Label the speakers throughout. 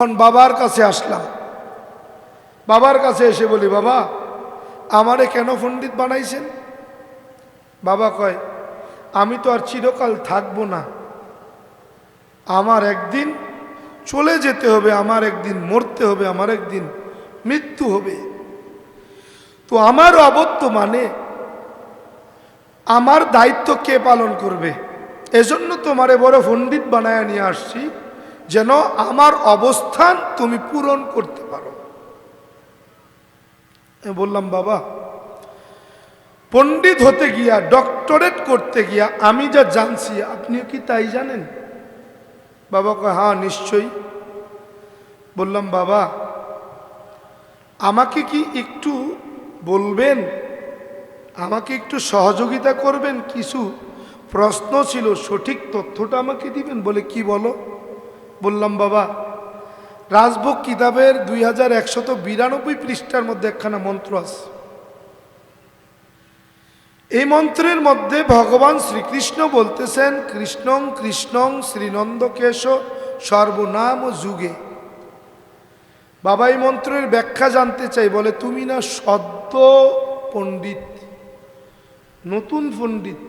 Speaker 1: তখন বাবার কাছে আসলাম। বাবার কাছে এসে বলি, বাবা, আমারে কেন পণ্ডিত বানাইছেন? বাবা কয়, আমি তো আর চিরকাল থাকব না। আমার একদিন চলে যেতে হবে, আমার একদিন মরতে হবে, আমার একদিন মৃত্যু হবে। তো আমার অবত্য মানে আমার দায়িত্ব কে পালন করবে? এজন্য তোমারে বড় পণ্ডিত বানায় নিয়ে আসছি। যেন আমার অবস্থান তুমি পূরণ করতে পারো। বললাম, বাবা, পণ্ডিত হতে গিয়া, ডক্টরেট করতে গিয়া আমি যা জানছি, আপনিও কি তাই জানেন? বাবা কয় হ্যাঁ নিশ্চয়ই। বললাম, বাবা, আমাকে কি একটু বলবেন? আমাকে একটু সহযোগিতা করবেন? কিছু প্রশ্ন ছিল, সঠিক তথ্যটা আমাকে দিবেন? বলে, কি বলো? বললাম, বাবা, রাজভোগ কিতাবের দুই হাজার একশত বিরানব্বই পৃষ্ঠার মধ্যে একখানা মন্ত্র আছে। এই মন্ত্রের মধ্যে ভগবান শ্রীকৃষ্ণ বলতেছেন, কৃষ্ণং কৃষ্ণং শ্রীনন্দকেশ সর্বনাম যুগে। বাবা, এই মন্ত্রের ব্যাখ্যা জানতে চাই, বলে, তুমি না সদ্য পণ্ডিত, নতুন পণ্ডিত।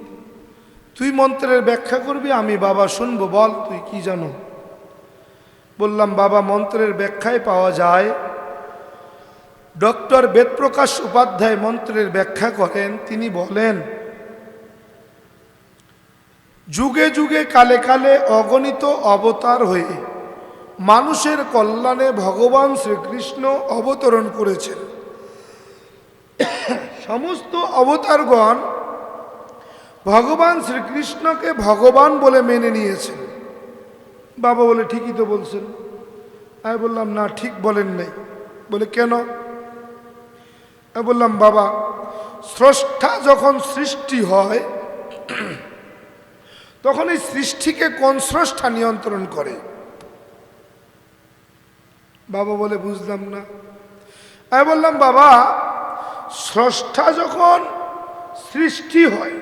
Speaker 1: তুই মন্ত্রের ব্যাখ্যা করবি, আমি বাবা শুনব, বল, তুই কি জানো? বললাম, বাবা, মন্ত্রের ব্যাখ্যায় পাওয়া যায়। ডক্টর বেদপ্রকাশ উপাধ্যায় মন্ত্রের ব্যাখ্যা করেন, তিনি বলেন, যুগে যুগে কালে কালে অগণিত অবতার হয়ে মানুষের কল্যাণে ভগবান শ্রীকৃষ্ণ অবতরণ করেছেন। সমস্ত অবতারগণ ভগবান শ্রীকৃষ্ণকে ভগবান বলে মেনে নিয়েছেন। বাবা বলে, ঠিকই তো বলছেন। আমি বললাম, না, ঠিক বলেন নাই। বলে, কেন? আমি বললাম, বাবা, স্রষ্টা যখন সৃষ্টি হয়, তখন এই সৃষ্টিকে কোন স্রষ্টা নিয়ন্ত্রণ করে? বাবা বলে, বুঝলাম না। আমি বললাম, বাবা, স্রষ্টা যখন সৃষ্টি হয়,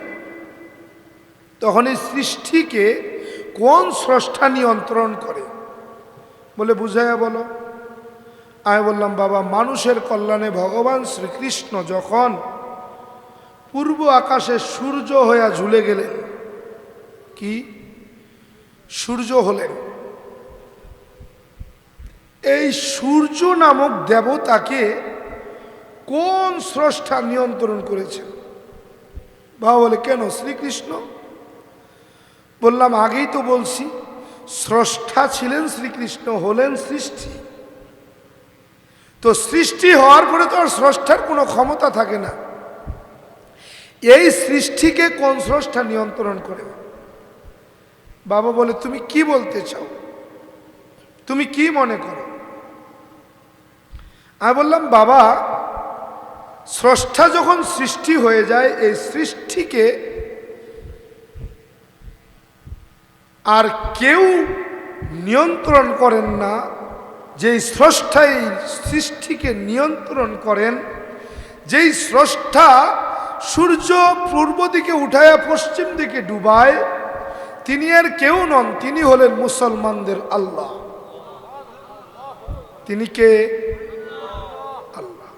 Speaker 1: তখন এই সৃষ্টিকে কোন স্রষ্টা নিয়ন্ত্রণ করে? বলে বুঝাইয়া বলো। আমি বললাম, বাবা, মানুষের কল্যাণে ভগবান শ্রীকৃষ্ণ যখন পূর্ব আকাশে সূর্য হইয়া ঝুলে গেলেন, কি? সূর্য হলেন। এই সূর্য নামক দেবতাকে কোন স্রষ্টা নিয়ন্ত্রণ করেছেন? বাবা বলে, কেন? শ্রীকৃষ্ণ? বললাম, আগেই তো বলছি, স্রষ্টা ছিলেন শ্রীকৃষ্ণ, হলেন সৃষ্টি। তো সৃষ্টি হওয়ার পরে তো আর স্রষ্টার কোনো ক্ষমতা থাকে না। এই সৃষ্টিকে কোন স্রষ্টা নিয়ন্ত্রণ করে? বাবা বলে, তুমি কি বলতে চাও? তুমি কি মনে করো? আমি বললাম, বাবা, স্রষ্টা যখন সৃষ্টি হয়ে যায়, এই সৃষ্টিকে আর কেউ নিয়ন্ত্রণ করেন না, যেই স্রষ্টা এই সৃষ্টিকে নিয়ন্ত্রণ করেন, যেই স্রষ্টা সূর্য পূর্ব দিকে উঠায়া পশ্চিম দিকে ডুবায়, তিনি আর কেউ নন, তিনি হলেন মুসলমানদের আল্লাহ। তিনি কে? আল্লাহ।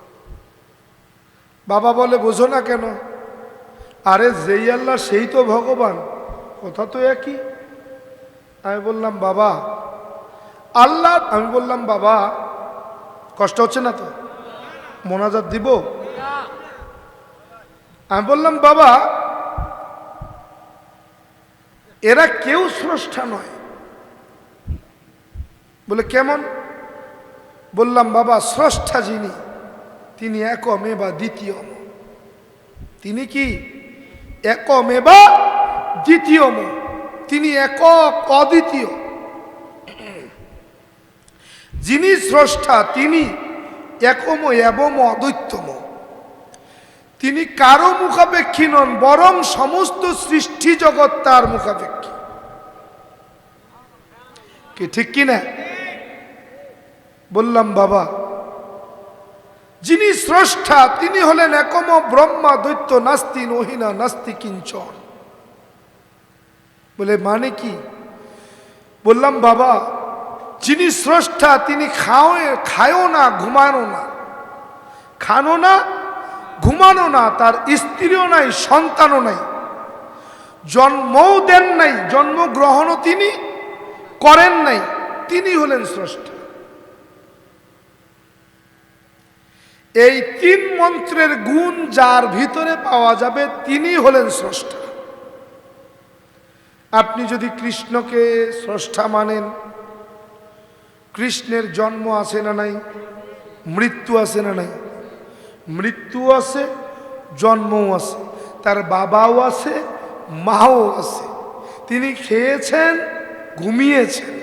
Speaker 1: বাবা বলে, বোঝো না কেন? আরে, যেই আল্লাহ, সেই তো ভগবান। কথা তো একই। আমি বললাম, বাবা। আল্লাহ, আমি বললাম, বাবা, কষ্ট হচ্ছে না তো? মোনাজাত দিব? আমি বললাম, বাবা, এরা কেউ স্রষ্টা নয়। বলে, কেমন? বললাম, বাবা, স্রষ্টা যিনি, তিনি এক একমে বা দ্বিতীয় তিনি কি? এক একমে বা দ্বিতীয় তিনি একক, অদ্বিতীয়। যিনি স্রষ্টা, তিনি একম এবং অদ্বৈতম। তিনি কারও মুখাপেক্ষী নন, বরং সমস্ত সৃষ্টি জগৎ তার মুখাপেক্ষী। কি, ঠিক কিনা বললাম, বাবা, যিনি স্রষ্টা, তিনি হলেন একম ব্রহ্মা, দৈত্য, নাস্তি, নহিনা, নাস্তি, কিঞ্চন। বলে মানে কি? বললাম, বাবা, যিনি স্রষ্টা, তিনি খাও খায়ও না, ঘুমানো না। খানো না, ঘুমানো না, তার স্ত্রীও নাই, সন্তানও নাই। জন্মও দেন নাই, জন্মগ্রহণও তিনি করেন নাই, তিনি হলেন স্রষ্টা। এই তিন মন্ত্রের গুণ যার ভিতরে পাওয়া যাবে, তিনি হলেন স্রষ্টা। আপনি যদি কৃষ্ণকে স্রষ্টা মানেন, কৃষ্ণের জন্ম আছে না নাই, মৃত্যু আছে না নাই, মৃত্যু আছে, জন্মও আছে, তার বাবাও আছে, মাও আছে, তিনি খেয়েছেন, ঘুমিয়েছেন।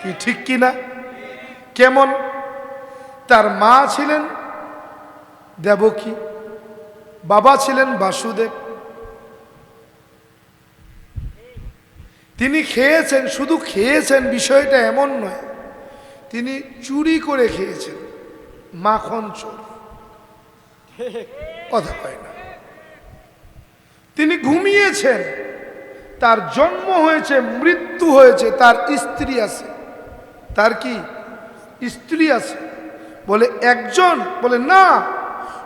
Speaker 1: কি ঠিক কি না? কেমন? তার মা ছিলেন দেবকী, বাবা ছিলেন বাসুদেব তিনি খেয়েছেন, শুধু খেয়েছেন বিষয়টা এমন নয়, তিনি চুরি করে খেয়েছেন, মাখন চোর। কথা কয় না। তিনি ঘুমিয়েছেন, তার জন্ম হয়েছে, মৃত্যু হয়েছে, তার স্ত্রী আছে। তার কি? স্ত্রী আছে। বলে, একজন? বলে, না,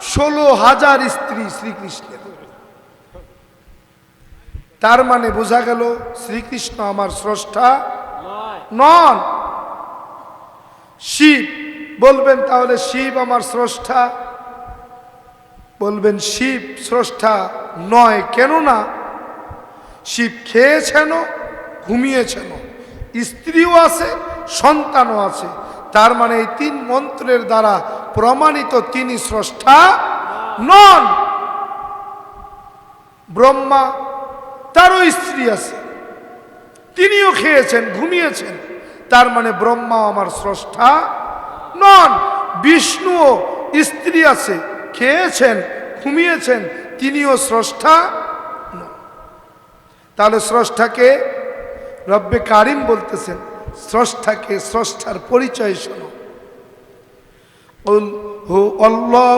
Speaker 1: ষোলো হাজার স্ত্রী শ্রীকৃষ্ণের। তার মানে বোঝা গেল শ্রীকৃষ্ণ আমার স্রষ্টা। নন। শিব। বলবেন তাহলে শিব আমার স্রষ্টা। বলবেন শিব স্রষ্টা নয় কেন না শিব খেয়েছেন ঘুমিয়েছেন স্ত্রীও আছে, সন্তানও আছে। তার মানে এই তিন মন্ত্রের দ্বারা প্রমাণিত তিনি স্রষ্টা নন। ব্রহ্মা তারও স্ত্রী আছে। তিনিও খেয়েছেন, ঘুমিয়েছেন। তার মানে ব্রহ্মা আমার স্রষ্টা নন। বিষ্ণুও স্ত্রী আছে। খেয়েছেন, ঘুমিয়েছেন, তিনিও স্রষ্টা নন। তাহলে স্রষ্টাকে রব্বে কারিম বলতেছেন। স্রষ্টাকে স্রষ্টার পরিচয় শোনো।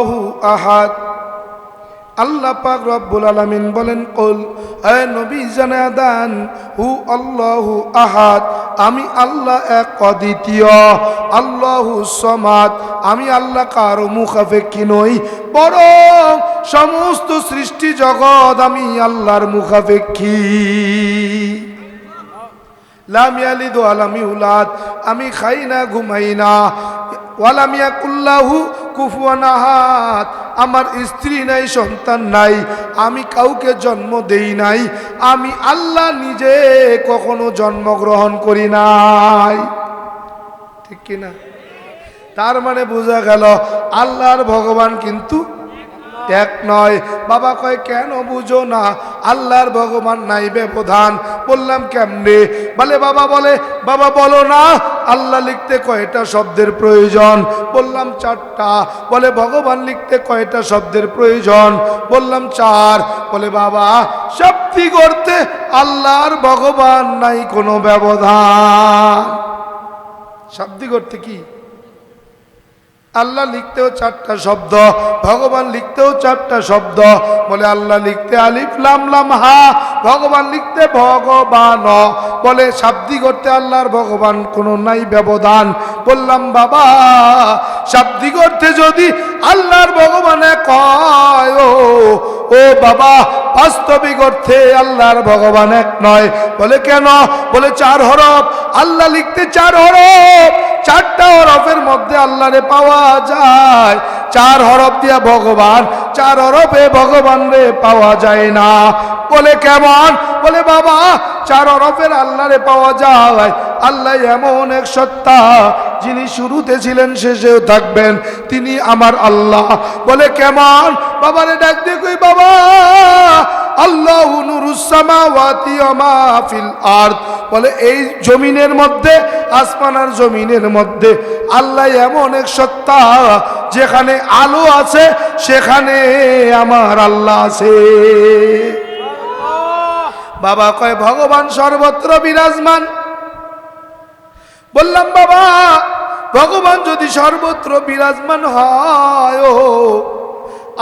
Speaker 1: হু আহাদ। আল্লাহ পাক রব্বুল আলামিন বলেন, কল, এ নবী জানাদান হু আল্লাহু আহাদ, আমি আল্লাহ এক অদ্বিতীয়, আল্লাহু সমাদ, আমি আল্লাহ কারও মুখাপেক্ষী নই, বরং সমস্ত সৃষ্টি জগৎ আমি আল্লাহর মুখাপেক্ষী। লাম ইয়ালিদ ওয়ালাম ইউলাদ, আমি খাই না, ঘুমাই না ওয়ালাম ইয়াকুল্লাহু কুফুয়ান আমার স্ত্রী নাই, সন্তান নাই, আমি কাউকে জন্ম দেই নাই, আমি আল্লাহ নিজে কখনো জন্মগ্রহণ করি নাই। ঠিক কি না? তার মানে বোঝা গেল, আল্লাহর ভগবান কিন্তু এক নয়। বাবা কয়, কেন বুঝো না? আল্লাহর ভগবান নাই ব্যবধান বললাম, কেমনে? বলে, বাবা বলে, বাবা, বলো না, আল্লাহ লিখতে কয়টা শব্দের প্রয়োজন? বললাম, চারটা। বলে, ভগবান লিখতে কয়টা শব্দের প্রয়োজন? বললাম, চার। বলে, বাবা শক্তি করতে আল্লাহর ভগবান নাই কোনো ব্যবধান। শব্দি করতে কি? আল্লাহ লিখতেও চারটা শব্দ, ভগবান লিখতেও চারটা শব্দ। বলে, আল্লাহ লিখতে আলিফ, লাম লাম, হা, ভগবান লিখতে ভগবান। বলে শাব্দি করতে আল্লাহর ভগবান কোনো নাই ব্যবধান। বললাম, বাবা শাব্দি করতে যদি আল্লাহর ভগবানে কয় ও বাবা, বাস্তবিক অর্থে আল্লাহর ভগবান এক নয়। বলে, কেন? বলে, চার হরফ। আল্লাহ লিখতে চার হরফ। চারটা হরফের মধ্যে আল্লাহরে পাওয়া যায়। চার হরফ দিয়া ভগবান, চার হরফে ভগবান রে পাওয়া যায় না। বলে কেমন? বলে বাবা, চার হরফের আল্লাহরে পাওয়া যায়। আল্লাহ এমন এক সত্তা, যিনি শুরুতে ছিলেন, শেষেও থাকবেন। তিনি আমার আল্লাহ। বলে কেমন? বাবারে ডাক দেখুই বাবা। আল্লাহ নুরুসামাওয়াতি ওমা ফিল আরদ। বলে, এই জমিনের মধ্যে, আসমান আর জমিনের মধ্যে আল্লাহ এমন এক সত্তা, যেখানে আলো আছে, সেখানে আমার আল্লাহ আছে। বাবা কয়, ভগবান সর্বত্র বিরাজমান। বললাম, বাবা, ভগবান যদি সর্বত্র বিরাজমান হয়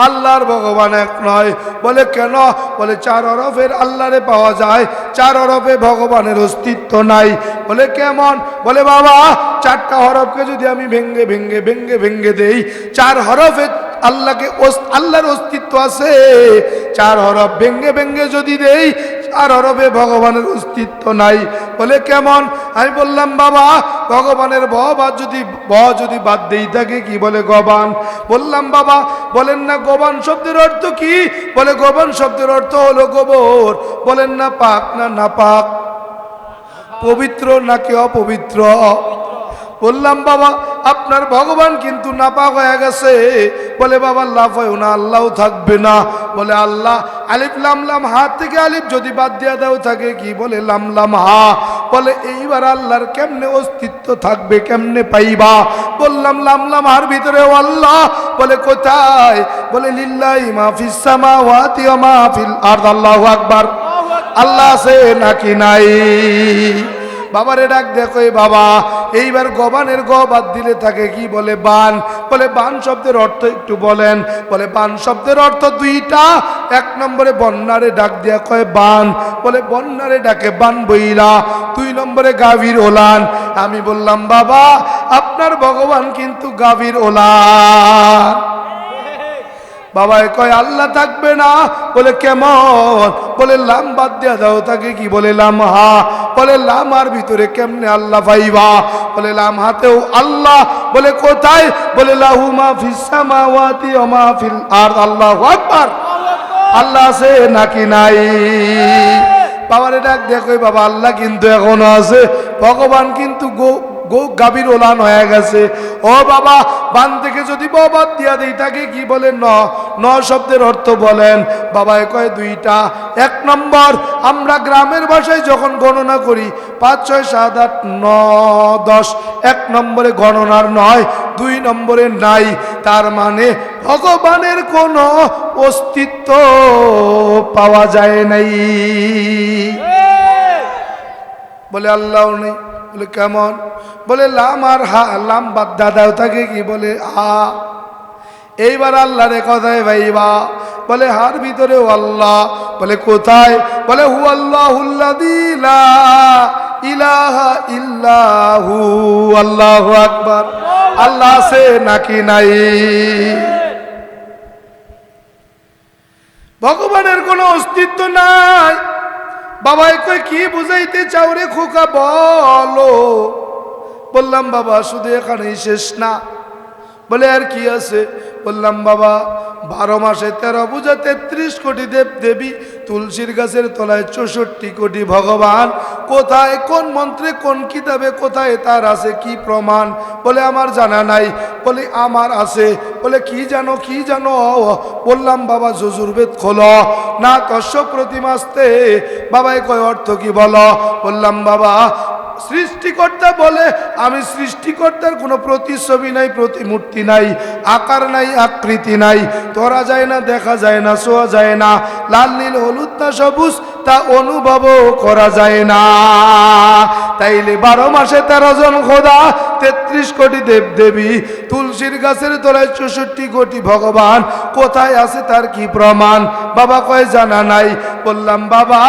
Speaker 1: আল্লাহর ভগবান এক নয়। বলে, কেন? বলে, চার অরফের আল্লাহরে পাওয়া যায়, চার অরফে ভগবানের অস্তিত্ব নাই। বলে, কেমন? বলে, বাবা, চারটা হরফকে যদি আমি ভেঙ্গে ভেঙ্গে ভেঙ্গে ভেঙ্গে দেই, চার হরফে আল্লাহকে আল্লাহর অস্তিত্ব আছে। চার হরফ ভেঙ্গে ভেঙ্গে যদি দেই, চার হরফে ভগবানের অস্তিত্ব নাই। বলে, কেমন? আমি বললাম, বাবা, ভগবানের ব বা যদি ব যদি বাদ দেই থাকে কি বলে গবান? বললাম, বাবা, বলেন না গোবান শব্দের অর্থ কি? বলে, গোবান শব্দের অর্থ হলো গোবর। বলেন, না পাক, না না পাক পবিত্র নাকি অপবিত্র? বললাম, বাবা, আপনার ভগবান কিন্তু নাপাক হয়ে গেছে। বলে, বাবা লাভ হয় না আল্লাহ থাকবে না। বলে, আল্লাহ, আলিফ লামলাম হাত থেকে আলিফ যদি বাদ দিয়া দেও, থাকে কি? বলে লামলাম হা। বলে, এইবার আল্লাহর কেমনে অস্তিত্ব থাকবে, কেমনে পাইবা? বললাম লামলাম হার ভিতরে আল্লাহ। বলে, কোথায়? বলে, লিল্লাহি মাহফিস সামাওয়াতি ওয়া মাহফিল আরদ। আল্লাহু আকবার। আল্লাহ আছে নাকি নাই? বাবারে ডাক দেখো বাবা। এইবার গবানের গ বাদ দিলে তাকে কি বলে বান? বলে বান শব্দের অর্থ একটু বলেন। বলে বান শব্দের অর্থ দুইটা। এক নম্বরে বন্যারে ডাক দিয়া কয় বান। বলে বন্যারে ডাকে বান বইলা। দুই নম্বরে গাভীর ওলান। আমি বললাম, বাবা, আপনার ভগবান কিন্তু গাভীর ওলান। বাবাই কয়, আল্লাহ থাকবে না। বলে, কেমন? বলে, লাম বাদ দিয়া দাও তাকে কি বলে লাম হা? বলে লামার ভিতরে কেমনে আল্লাহ পাইবা? বলে, লাম হাতেও আল্লাহ। বলে, কোথায়? বলে, লাহু মা ফিস সামাওয়াতি ওয়া মা ফিল আরদ। আল্লাহু আকবার। আল্লাহ আছে নাকি নাই? বাবারে ডাক দেখো বাবা, আল্লাহ কিন্তু এখনও আছে। ভগবান কিন্তু গো গাভীর ওলান হয়ে গেছে। ও বাবা বান থেকে যদি বাবাদ দিয়া দেই, তাকে কি বলেন? ন ন শব্দের অর্থ বলেন, বাবায় কয় দুইটা। এক নম্বর, আমরা গ্রামের ভাষায় যখন গণনা করি, পাঁচ, ছয়, সাত, আট, ন, দশ, এক নম্বরে গণনার নয়, দুই নম্বরে নাই। তার মানে ভগবানের কোনো অস্তিত্ব পাওয়া যায় নাই। বলে, আল্লাহ নেই। বলে, কেমন? বলে, লাম আর হা, লাম বাদ দাদাও থাকে কি? বলে, আ। এইবার আল্লাহরে কথায় ভাইবা, বলে, হার ভিতরেও আল্লাহ। বলে, কোথায়? বলে হু আল্লাহ ইলাহা ইল্লাহু। আল্লাহ আকবার। আল্লাহ আছে নাকি নাই? ভগবানের কোনো অস্তিত্ব নাই। বাবাই কই কি বুঝাইতে চাও রে খোকা বলো। বললাম বাবা শুধু এখানেই শেষ না। বলে আর কি আছে? বললাম, বাবা, বারো মাসে তেরো পূজা, তেত্রিশ কোটি দেব দেবী, তুলসীর গাছের তলায় চৌষট্টি কোটি ভগবান। কোথায়, কোন মন্ত্রে, কোন কিতাবে, কোথায় তার আছে, কি প্রমাণ? বলে, আমার জানা নাই। বলে, আমার আছে। বলে, কি জানো কি জানো? বললাম, বাবা, যজুর্বেদ খোল। না তস্য প্রতিমাস্তে বাবাই কয়, অর্থ কি বলো? বললাম, বাবা সৃষ্টিকর্তা বলে, আমি সৃষ্টিকর্তার কোনো প্রতিচ্ছবি নাই, প্রতিমূর্তি নাই, আকার নাই, আকৃতি নাই। ধরা যায় না, দেখা যায় না, শোয়া যায় না। লাল, নীল, হলুদ না সবুজ তা অনুভবও করা যায় না। তাইলে বারো মাসে তেরো জন খোদা, তেত্রিশ কোটি দেব দেবী তুলসীর গাছের তলায় চৌষট্টি কোটি ভগবান, কোথায় আছে তার কি প্রমাণ? বাবা কয়, জানা নাই। বললাম, বাবা,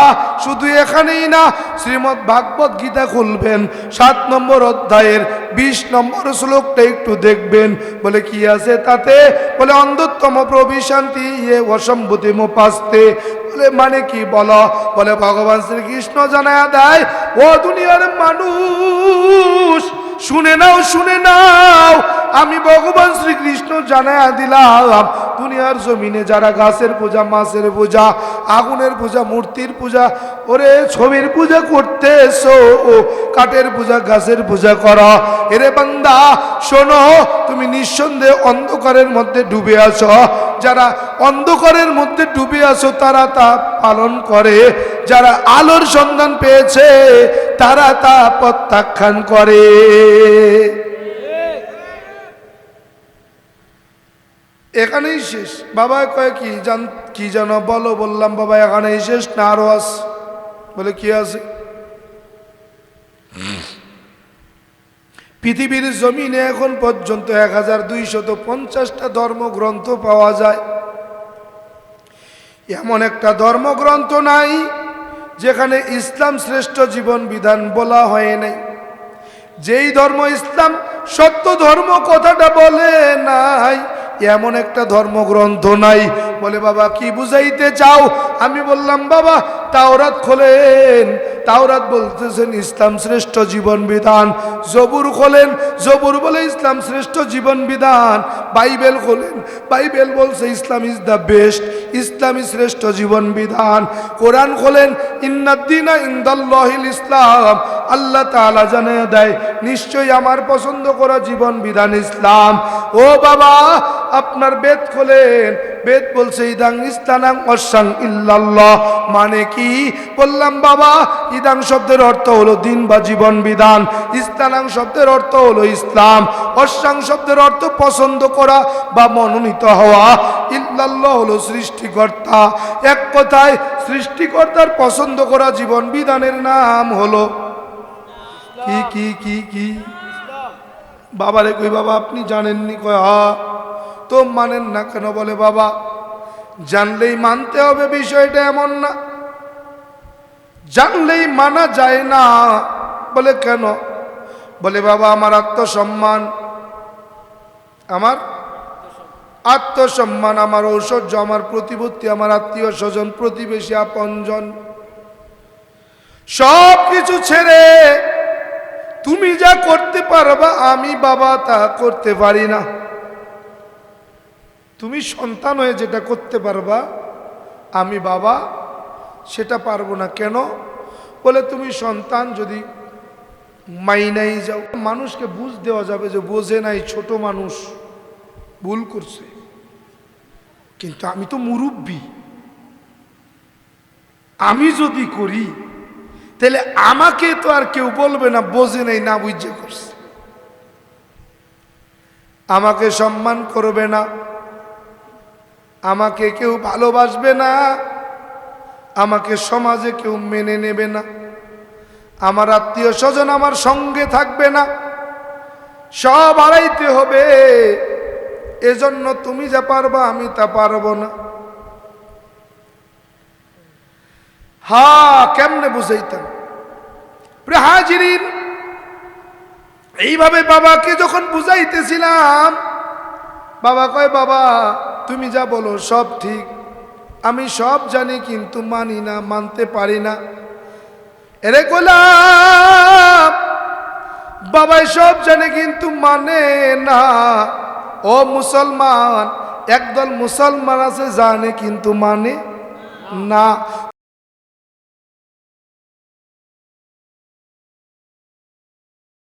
Speaker 1: শুধু এখানেই না শ্রীমৎ ভাগবত গীতা খুলবেন, সাত নম্বর অধ্যায়ের বিশ নম্বর শ্লোকটা একটু দেখবেন। বলে, কি আছে তাতে? বলে অন্ধতম প্রবিশান্তি ইয়ে অসম্ভূতি মোপাস্তে। বলে মানে কি বলো? বলে ভগবান শ্রীকৃষ্ণ জানায় দেয়, ও দুনিয়ার মানুষ, শুনে নাও শুনে নাও, আমি ভগবান শ্রীকৃষ্ণ জানায়া দিলাম, দুনিয়ার জমিনে যারা গাছের পূজা, মাছের পূজা, আগুনের পূজা, মূর্তির পূজা, ওরে ছবির পূজা করতেছো, ও কাঠের পূজা, গাছের পূজা করা। এরে বান্দা, শোনো, তুমি নিঃসন্দেহে অন্ধকারের মধ্যে ডুবে আছো। যারা অন্ধকারের মধ্যে ডুবে আছো, তারা তা পালন করে। যারা আলোর সন্ধান পেয়েছে, তারা তা প্রত্যাখ্যান করে। এখানেই শেষ। বাবা কয়, কি জান, কি জানো বলো, বললাম, বাবা, এখানেই শেষ, না আরও আস বলে, কি আছে? পৃথিবীর জমিনে এখন পর্যন্ত এক হাজার দুইশত পঞ্চাশটা ধর্মগ্রন্থ পাওয়া যায়। এমন একটা ধর্মগ্রন্থ নাই, যেখানে ইসলাম শ্রেষ্ঠ জীবন বিধান বলা হয় নাই। যেই ধর্ম ইসলাম সত্য ধর্ম কথাটা বলে নাই এমন একটা ধর্মগ্রন্থ নাই। বলে বাবা কি বুঝাইতে চাও? আমি বললাম বাবা তাওরাত খোলেন। তাওরাত বলতেছেন, ইসলাম শ্রেষ্ঠ জীবন বিধান। জবুর খোলেন, জবুর বলে, ইসলাম শ্রেষ্ঠ জীবন বিধান। বাইবেল খোলেন, বাইবেল বলছে, ইসলাম ইজ দ্য বেস্ট ইসলামই শ্রেষ্ঠ জীবন বিধান। কোরআন খোলেন ইন্নাদ্দিনা ইন্দাল্লাহিল ইসলাম। আল্লাহ তাআলা জানিয়ে দেয়, নিশ্চয়ই আমার পছন্দ করা জীবন বিধান ইসলাম। ও বাবা, আপনার বেদ খোলেন, বেদ বলছে, ইদাং ইস্তানাং অসাং ইল্লাল্লাহ। মানে কি? বললাম, বাবা ইদাং শব্দের অর্থ হলো দিন বা জীবন বিধান। ইস্তানাং শব্দের অর্থ হলো ইসলাম। অসাং শব্দের অর্থ পছন্দ করা বা মনোনীত হওয়া। ইল্লাল্লাহ হলো সৃষ্টিকর্তা। এক কথায়, সৃষ্টিকর্তার পছন্দ করা জীবন বিধানের নাম হলো কি কি কি কি? বাবারে কই বাবা, আপনি জানেননি কয় হা তো মানেন না কেন বলে বাবা? জানলেই মানতে হবে বিষয়টা এমন না। জানলেই মানা যায় না। বলে কেন? বলে, বাবা, আমার আত্মসম্মান। আমার আত্মসম্মান, আমার ঐশ্বর্য আমার প্রতিপত্তি, আমার আত্মীয় স্বজন, প্রতিবেশী, আপনজন। সব কিছু ছেড়ে তুমি যা করতে পারবা, আমি, বাবা, তা করতে পারি না। তুমি সন্তান হয়ে যেটা করতে পারবা, আমি, বাবা সেটা পারব না। কেন? বলে তুমি সন্তান যদি মাইনাই যাও, মানুষকে বুঝ দেওয়া যাবে যে বোঝে নাই ছোট মানুষ ভুল করছে। কিন্তু আমি তো মুরব্বী। আমি যদি করি, তাহলে আমাকে তো আর কেউ বলবে না বোঝে নাই, না বুঝে করছে। আমাকে সম্মান করবে না। আমাকে কেউ ভালোবাসবে না। আমাকে সমাজে কেউ মেনে নেবে না। আমার আত্মীয় স্বজন আমার সঙ্গে থাকবে না। সব হারাইতে হবে। এজন্য তুমি যা পারবা, আমি তা পারব না। হা, কেমনে বুঝাইতাম? হাজিরিন, এইভাবে বাবাকে যখন বুঝাইতেছিলাম, বাবা কয়, বাবা, তুমি যা বলো সব ঠিক। আমি সব জানি, কিন্তু মানি না, মানতে পারি না। এরে গোলাম বাবাই সব জানে, কিন্তু মানে না। ও মুসলমান, একদল মুসলমান আছে, জানে, কিন্তু মানে না।